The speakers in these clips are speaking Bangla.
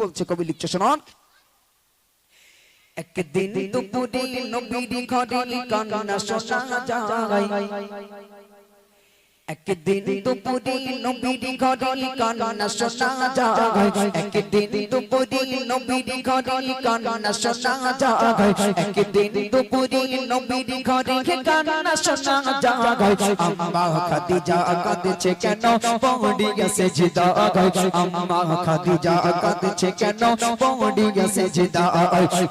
বলছে কবি লিখছে শোনান। একদিন দুপুরে নবীর ঘরে কান্না শোনা যায়। একদিন দুপুরে নবীর ঘরে কান্না শোনা যায় একদিন দুপুরে নবীর ঘরে কান্না শোনা যায় একদিন দুপুরে নবীর ঘরে কান্না শোনা যায় আম্মা খাদিজা কাঁদছে কেন পৌঁড়ি গেছে জিদা আম্মা খাদিজা কাঁদছে কেন পৌঁড়ি গেছে জিদা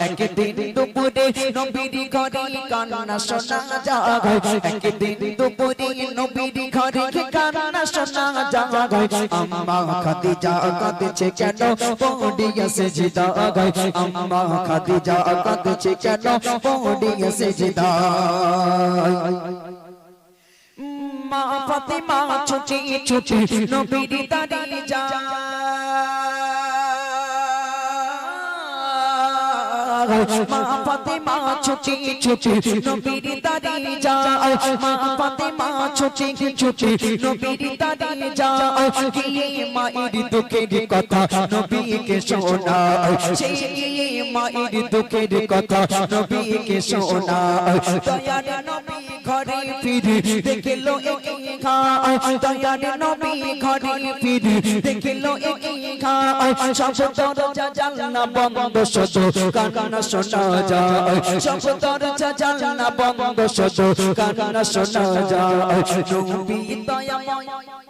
একদিন দুপুরে নবীর ঘরে কান্না শোনা যায় একদিন দুপুরে নবীর ঘরে কান্না শোনা যায়। আম্মা খাদিজা কাঁদছে কেন? পৌঁড়ি গেছে জিদা আম্মা খাদিজা কাঁদছে কেন? পৌঁড়ি গেছে জিদা মা ফাতেমা ছুটি ছুটি, নবীর দাঁড়িয়ে যায়। মা ফাতেমা ছুটি ছুটি নবীর দাঁড়িয়ে যায় মা ফাতেমা ছুটি ছুটি, নবীর দাঁড়িয়ে যায় গিয়ে মায়ের দুঃখের কথা নবীকে সেই গিয়ে নবী ঘরে ফিরে দেখল খায় দয়ার নবী ঘরে ফিরে দেখল খায় সব দরজা জানলা বন্ধ শত কান্না শোনা যায়। সব দরজা জানলা বন্ধ শত কান্না শোনা যায়। নবী দয়াময়।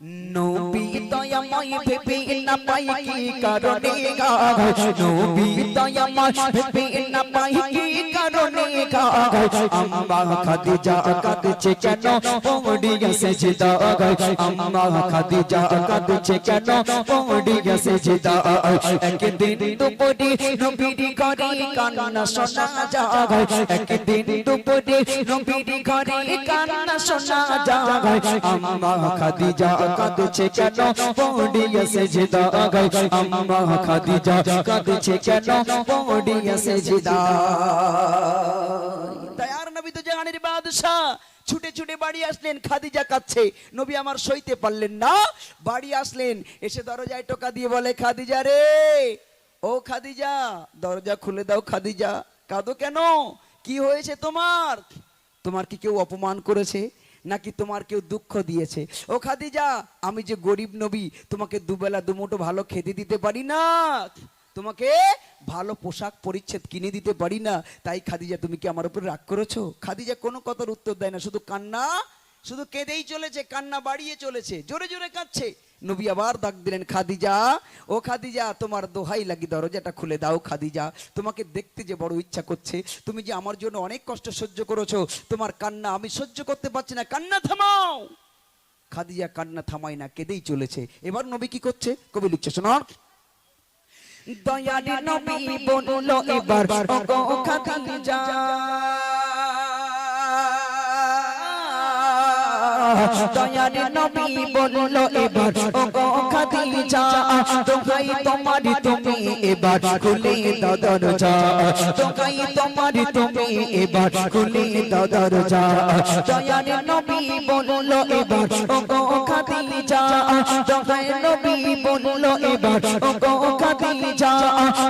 নবী দয়াময় ভেবে না পাই কি কারণে গায় নবী দয়াময় ভেবে না পাই কি কারণে গায় আম্মা খাদিজা কাঁদছে কেন পৌঁড়ি গেছে জিদা গায় আম্মা খাদিজা কাঁদছে কেন পৌঁড়ি গেছে জিদা একদিন দুপুরে নবীর ঘরে কান্না শোনা যায় একদিন দুপুরে নবীর ঘরে কান্না শোনা যায় আম্মা খাদিজা কাঁদছে কেন? আম্মা খাদিজা কাঁদছে কেন? নবী তো জাহানের ছুটে ছুটে বাড়ি আসলেন, খাদিজা কাচ্ছে নবী আমার সইতে পারলেন না। বাড়ি আসলেন, এসে দরজায় টোকা দিয়ে বলে, খাদিজা রে, ও খাদিজা, দরজা খুলে দাও খাদিজা। কাঁদো কেন? কি হয়েছে তোমার? তোমার কি কেউ অপমান করেছে? নাকি তোমার কেউ দুঃখ দিয়েছে? ও খাদিজা, আমি যে গরিব নবী, তোমাকে দুবেলা দুমুটো ভালো খেতে দিতে পারি না। তোমাকে ভালো পোশাক পরিচ্ছেদ কিনে দিতে পারি না। তাই খাদিজা, তুমি কি আমার উপর রাগ করেছ? খাদিজা কোনো কথার উত্তর দেয় না, শুধু কান্না, শুধু কেঁদেই চলেছে, কান্না বাড়িয়ে চলেছে, জোরে জোরে কাঁদছে। নবী আবার ডাক দিলেন খাদিজা ও খাদিজা তোমার দোহাই লাগি দরজাটা খুলে দাও খাদিজা। তোমাকে দেখতে যে বড় ইচ্ছা করছে। তুমি যে আমার জন্য অনেক কষ্ট সহ্য করেছ তোমার কান্না আমি সহ্য করতে পারছি না। কান্না থামাও! খাদিজা কান্না থামাই না কেঁদেই চলেছে। এবার নবী কি করছে? কবি লিখছে শোনা দয়ার নবী বলল এবার খাদিজা। দয়ার নবী বলল এবার, ওগো খাদিজা দোহাই তোমার তুমি এবার, খুলে দাও দরজা দোহাই তোমার তুমি এবার, খুলে দাও দরজা দয়ার নবী বলল এবার, ওগো খাদিজা। দোহাই নবী বলল এবার, ওগো খাদিজা।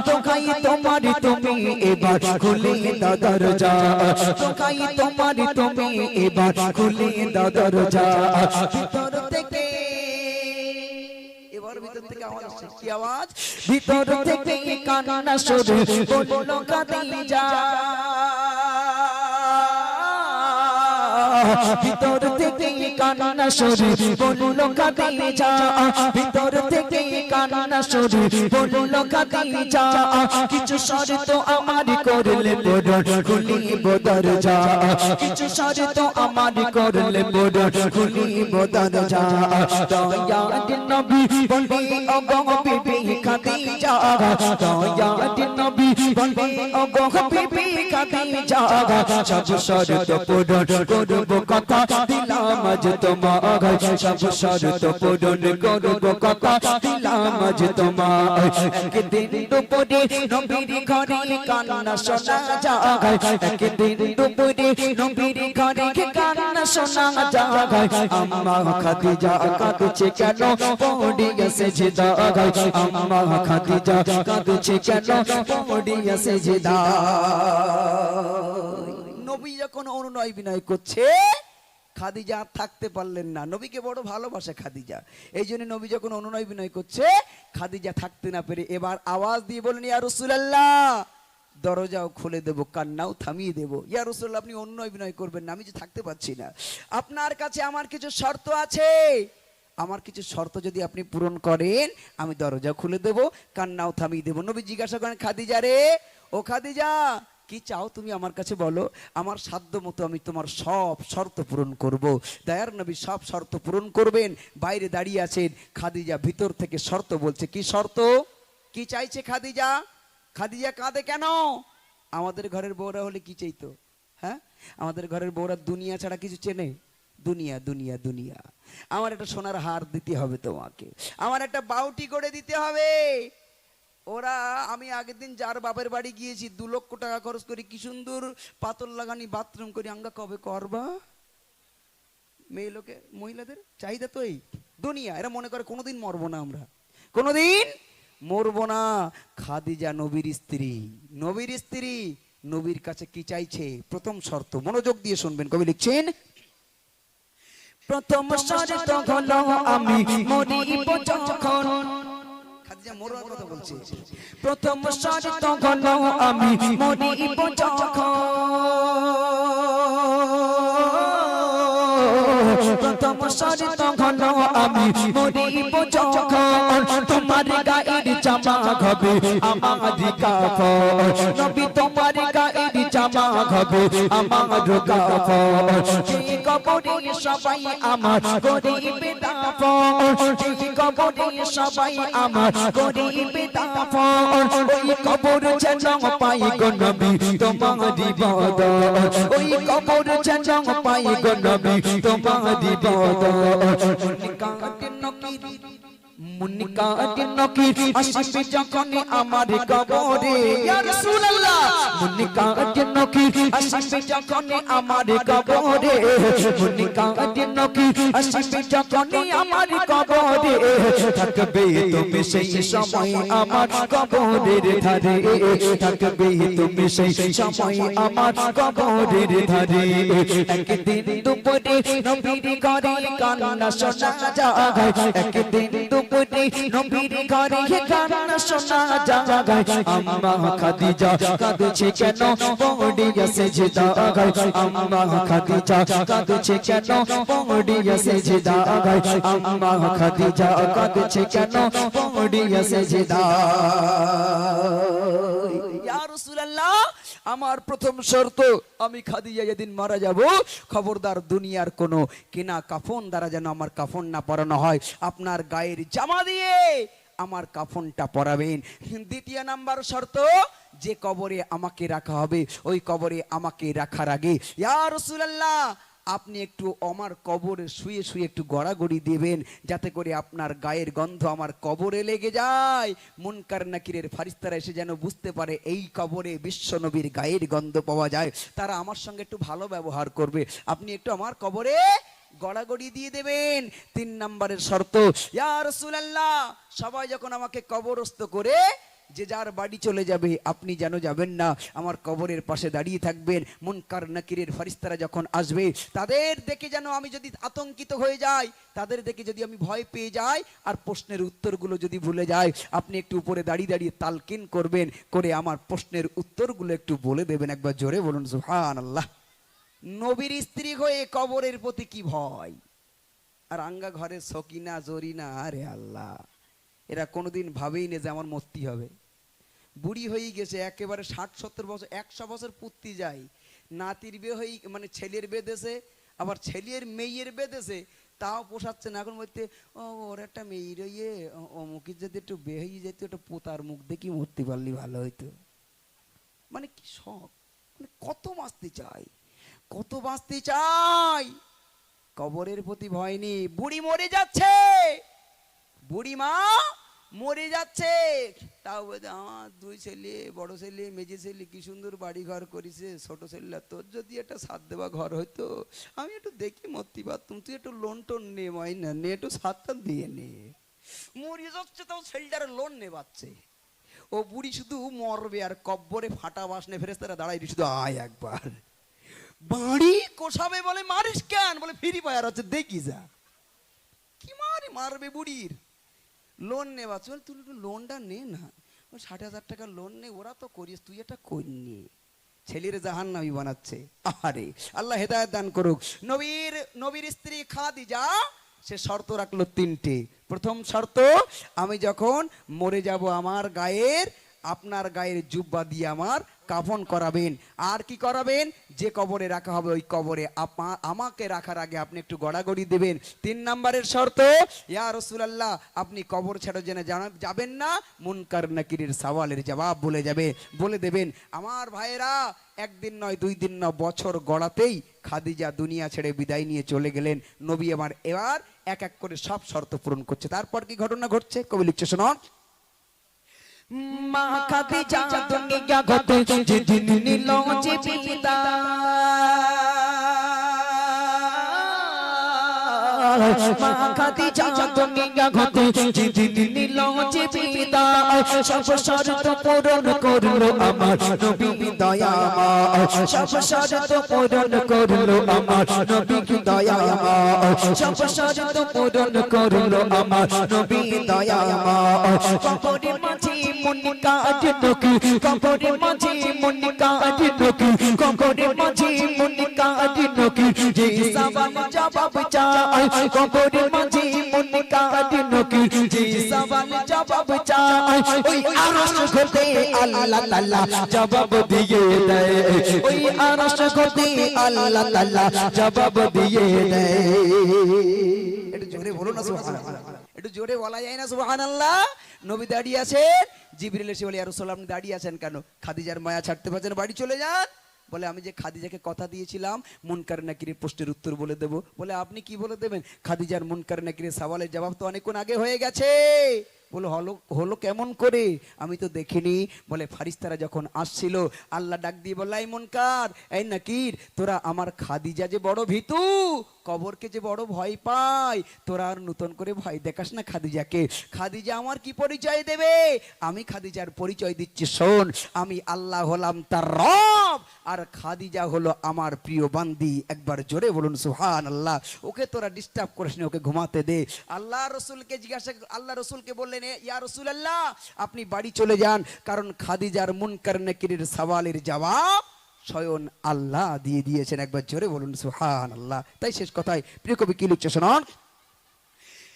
দোহাই তোমার তুমি এবার, খুলে দাও দরজা দোহাই তোমার তুমি এবার, খুলে দাও ভিতর থেকে এবার ভিতর থেকে আওয়াজ আসছে। কি আওয়াজ? ভিতর থেকে কান্না শুরু বলল খাদিজা ভিতর থেকে কান্না শুরু বলল খাদিজা ভিতর থেকে কান্না শুরু বলল খাদিজা কিছু শর্ত আমার করলে বড় খুলিব দরজা। কিছু শর্ত আমার করলে বড় খুলিব দরজা। দয়ার নবী বলবে ওগো বিবি খাদিজা দয়ার নবী বলবে ওগো বিবি খাদিজা সব শর্ত পূরণ করব কথা। দিলাম আজ তোমার সব শর্ত পূরণ করো গো কথা। দিলাম আজ তোমার একদিন দুপুরে নবীর ঘরে কান্না শোনা যায়। একদিন দুপুরে নবীর ঘরে কান্না শোনা যায়। আম্মা খাদিজা কাঁদছে কেন? পড়ে গেছে জিদা। আম্মা খাদিজা কাঁদছে কেন? পড়ে গেছে জিদা। নবী যখন অনুনয় বিনয় করছে, খাদিজা থাকতে পারলেন না। নবীকে বড় ভালোবাসে খাদিজা। এই জন্য নবী যখন অনুনয় বিনয় করছে, খাদিজা থাকতে না পেরে এবার আওয়াজ দিয়ে বলেন ইয়া রসুলাল্লাহ! দরজাও খুলে দেবো, কান্নাও থামিয়ে দেবো। ইয়া রসুল্লাহ আপনি অনুনয় বিনয় করবেন না, আমি যে থাকতে পারছি না। আপনার কাছে আমার কিছু শর্ত আছে। আমার কিছু শর্ত যদি আপনি পূরণ করেন, আমি দরজা খুলে দেবো, কান্নাও থামিয়ে দেবো। নবী জিজ্ঞাসা করেন, খাদিজা রে, ও খাদিজা কি চাও তুমি আমার কাছে বলো? আমার সাধ্য মতো আমি তোমার সব শর্ত পূরণ করব। দয়ার নবী সব শর্ত পূরণ করবেন। বাইরে দাঁড়িয়ে আছেন। খাদিজা ভিতর থেকে শর্ত বলছে, কি শর্ত? কি চাইছে খাদিজা? খাদিজা কাঁদে কেন? আমাদের ঘরের বউরা হলে কি চাইতো? হ্যাঁ? আমাদের ঘরের বউরা দুনিয়া ছাড়া কিছু চেনে? দুনিয়া দুনিয়া দুনিয়া। আমার একটা সোনার হার দিতে হবে তোমাকে। আমার একটা বাউটি করে দিতে হবে। ওরা আমি আগের দিন যার বাপের বাড়ি গিয়েছি দু লক্ষ টাকা খরচ করি কি সুন্দর পাতল লাগানি বাথরুম করি আঙ্গা কবে করবা? মেয়ে লোকে মহিলাদের চাহিদা তো এই দুনিয়া এরা মনে করে কোনোদিন মরবো না আমরা। কোনোদিন মরবো না। খাদিজা নবীর স্ত্রী নবীর স্ত্রী নবীর কাছে কি চাইছে? প্রথম শর্ত মনোযোগ দিয়ে শুনবেন কবি লিখছেন প্রথম শর্ত হলো আমি মরিব যখন। খাদিজা মরার কথা বলছে। প্রথম শর্ত হলো আমি মরিব যখন। প্রথম শর্ত হলো আমি মরিব যখন তোমার গায়ের জামা হবে আমার কাপড় নবী তোমার গায়ের জামা হবে আমার কাপড় সেই কবরে সবাই আমার গরিবে দাপড় সেই কবরে সবাই আমার গরিবে দাপড় ওই কবর যেন পাই গো নবী তোমারি বদ ওই কবর যেন পাই গো নবী তোমারি বদ কাটে নকির মুন্নি কাটে নকির আসবে যখন আমার কবরে ইয়া রাসূলুল্লাহ মুন্নি কাটে নকির আসবে যখন আমার কবরে মুন্নি কাটে নকির আসবে যখন আমার কবরে থাকবে তুমি সেই সময় আমার কবরের ধারে থাকবে তুমি সেই সময় আমার কবরের ধারে একদিন দুপুরে নবীর ঘরে কান্না শোনা যায় একদিন দুপুরে নবীর ঘরে কান্না শোনা যায়। আম্মা খাদিজা কাঁদছে কেন? পড়ে গেছে গায় আম্মা খাদিজা কাঁদছে কেন? পড়ে গেছে গায় আম্মা খাদিজা কাঁদছে কেন? পড়ে গেছে জিদা ইয়া রাসূলুল্লাহ আমার প্রথম শর্ত, আমি খাদিজা যেদিন মারা যাব, খবরদার দুনিয়ার কোনো কেনা কাফন দ্বারা যেন আমার কাফন না পরানো হয়। আপনার গায়ের জামা দিয়ে আমার কাফনটা পরাবেন। দ্বিতীয় নাম্বার শর্ত, যে কবরে আমাকে রাখা হবে, ওই কবরে আমাকে রাখার আগে, ইয়া রাসূলুল্লাহ আপনি একটু আমার কবরে শুয়ে শুয়ে একটু গড়াগড়ি দেবেন, যাতে করে আপনার গায়ের গন্ধ আমার কবরে লেগে যায়। মুনকার নাকিরের ফারিস্তারা এসে যেন বুঝতে পারে এই কবরে বিশ্বনবীর গায়ের গন্ধ পাওয়া যায়। তারা আমার সঙ্গে একটু ভালো ব্যবহার করবে। আপনি একটু আমার কবরে গড়াগড়ি দিয়ে দেবেন। তিন নম্বরের শর্ত, ইয়া রাসূলুল্লাহ! সবাই যখন আমাকে কবরস্থ করে যে যার বাড়ি চলে যাবে, আপনি যেন যাবেন না। আমার কবরের পাশে দাঁড়িয়ে থাকবেন। মুনকার নাকিরের ফারিস্তারা যখন আসবে, তাদের দেখে যেন আমি যদি আতঙ্কিত হয়ে যাই, তাদের দেখে যদি আমি ভয় পেয়ে যাই, আর প্রশ্নের উত্তরগুলো যদি ভুলে যাই, আপনি একটু উপরে দাঁড়িয়ে দাঁড়িয়ে তালকিন করবেন, করে আমার প্রশ্নের উত্তরগুলো একটু বলে দেবেন, একবার জোরে বলুন সুহান আল্লাহ নবীর স্ত্রী হয়ে কবরের প্রতি কি ভয়? আর আঙ্গা ঘরে সকিনা, জরিনা, আরে আল্লাহ। এরা কোনোদিন ভাবেই না যে আমার মস্তি হবে। বুড়ি হয়ে গেছে, একেবারে ষাট সত্তর বছর, একশো বছর পুত্তি যায়। নাতির বিয়ে হয়ে মানে ছেলের বেঁধেছে আবার ছেলের মেয়ের বেঁধেছে তাও পোষাচ্ছে না। এখন বলতে, ও, ওর একটা মেয়ের রইয়ে অমুকের যদি একটু বিয়ে হয়ে যেত, একটা পোতার মুখ দেখি মরতে পারলি, ভালো হইতো। মানে কি শখ? মানে কত বাঁচতে চাই? কত বাঁচতে চাই? কবরের প্রতি ভয় নেই। বুড়ি মরে যাচ্ছে! বুড়ি মা মরে যাচ্ছে। তাও বলছে, আমার দুই ছেলে বড় ছেলে মেজে ছেলে কি সুন্দর বাড়ি ঘর করেছে ছোট ছেলে তোর যদি একটা সাত দেওয়া ঘর হইতো আমি একটু দেখি মরতে পারতুম। তুই একটু লোন টোন নে মাইনা নে একটু সাতটা দিয়ে নে। মরে যাচ্ছে তাও ছেলেটার লোন নেবাচ্ছে। ও বুড়ি শুধু মরবে আর কব্বরে ফাটা বাস নে বাসনে ফেরেস্তারা দাঁড়াই শুধু আয় একবার। বাড়ি কোষাবে বলে মারিস কেন? বলে ফিরি পায়ার হচ্ছে দেখি যা। কি মারে মারবে বুড়ির? লোন নেওয়া চল তুই লোনটা নে না। ওই ষাট হাজার টাকা লোন নে, ওরা তো করিস, তুই এটা করিনি ছেলের জাহান নামি বানাচ্ছে। আরে আল্লাহ হেদায়ত দান করুক। নবীর নবীর স্ত্রী খাদিজা, সে শর্ত রাখল তিনটে। প্রথম শর্ত, আমি যখন মরে যাব, আমার গায়ের আপনার গায়ের জুব্বা দিয়ে আমার কাফন করাবেন। আর কি করাবেন? যে কবরে রাখা হবে, ওই কবরে আমাকে রাখার আগে আপনি একটু গড়াগড়ি দেবেন। তিন নম্বরের শর্ত, ইয়া রসুলাল্লাহ, আপনি কবর ছেড়ে জানা যাবেন না? মুনকার নাকিরের সওয়ালের জবাব বলে যাবে। বলে দেবেন, আমার ভাইয়েরা, একদিন নয়, দুই দিন নয়, বছর গড়াতেই খাদিজা দুনিয়া ছেড়ে বিদায় নিয়ে চলে গেলেন। নবী আমার এবার এক এক করে সব শর্ত পূরণ করছে। তারপর কি ঘটনা ঘটছে? কবি লিখছে শোনো মা খাদিজা দুনিয়া গতে যেদিন নিল যে মা খাদিজা দুনিয়া গতে যেদিন নিল পিতা সব শর্ত পূরণ করল আমার নবী দয়া সব শর্ত পূরণ করল আমার নবী দয়া সব শর্ত পূরণ করল আমার নবী দয়া কবরের মাঝে মনে কাজ নকি, কবরের মাঝে মনে কাজ নকি, কবরের মাঝে মনে কাজ নকি। যে সওয়াল জবাব চাই মাঝে জবাব ওই আরশ আল্লাহ তাআলা জবাব দিয়ে দেয়। ওই আরশ আল্লাহ তাআলা জবাব দিয়ে দেয়। একটু জোরে বলো না, সুবহানাল্লাহ। একটু জোরে বলা যায় না, সুবহানাল্লাহ? নবী দাঁড়িয়ে আছেন, জিবরিল এসে বলে রাসূলুল্লাহ আপনি দাঁড়িয়ে আছেন কেন? খাদিজার মায়া ছাড়তে পারছেন, বাড়ি চলে যান। বলে, আমি যে খাদিজাকে কথা দিয়েছিলাম, মুনকার নাকিরের প্রশ্নের উত্তর বলে দেব। বলে, আপনি কি বলে দেবেন? খাদিজার মুনকার নাকিরের সওয়ালের জবাব তো অনেকক্ষণ আগে হয়ে গেছে। বলে, হলো হলো কেমন করে? আমি তো দেখিনি। বলে, ফারিস্তারা যখন আসছিল, আল্লাহ ডাক দিয়ে বললাই মুনকার, এই নাকির, তোরা আমার খাদিজা যে বড় ভীতু, কবরকে যে বড় ভয় পায়, তোরা আর নতুন করে ভয় দেখাস না খাদিজাকে। খাদিজা আমার কি পরিচয় দেবে? আমি খাদিজার পরিচয় দিচ্ছি, শোন, আমি আল্লাহ হলাম তার রব, আর খাদিজা হলো আমার প্রিয় বান্দি। একবার জোরে বলুন সুহান আল্লাহ ওকে তোরা ডিস্টার্ব করিস ওকে ঘুমাতে দে। আল্লাহ রসুলকে জিজ্ঞাসা, আল্লাহ রসুলকে বললেন, "এ ইয়া আপনি বাড়ি চলে যান, কারণ খাদিজার মুনকার নাকিরের সওয়ালের জবাব স্বয়ং আল্লাহ দিয়ে দিয়েছেন। একবার জোরে বলুন সুহান আল্লাহ তাই শেষ কথায় প্রিয় কবি কি লিখছে শোনান?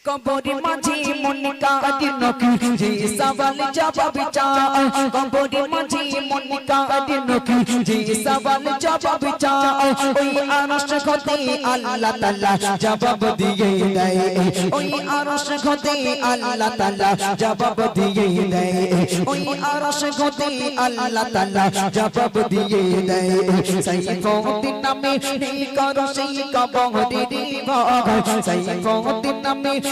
কবরের মাঝে মনে কাজ নকি যে সওয়াল জবাব চাই কবরের মাঝে মনে কাজ নকি যে সওয়াল জবাব চাই ওই আরশ হতে আল্লাহ তাআলা জবাব দিয়ে দেয় ওই আরশ হতে আল্লাহ তাআলা জবাব দিয়ে দেয় ওই আরশ হতে আল্লাহ তাআলা জবাব দিয়ে দেয় সাইফুদ্দিন নামে নেই করো সেই কবরের ভাগ সাইফুদ্দিন নামে নেই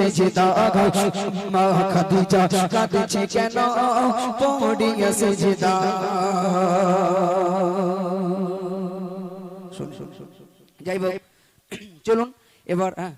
সেজদা গায় আম্মা খাদিজা কাঁদছে কেন পৌড়িয়া সেজদা শুন শুন শুন শুন। যাই হোক চলুন এবার হ্যাঁ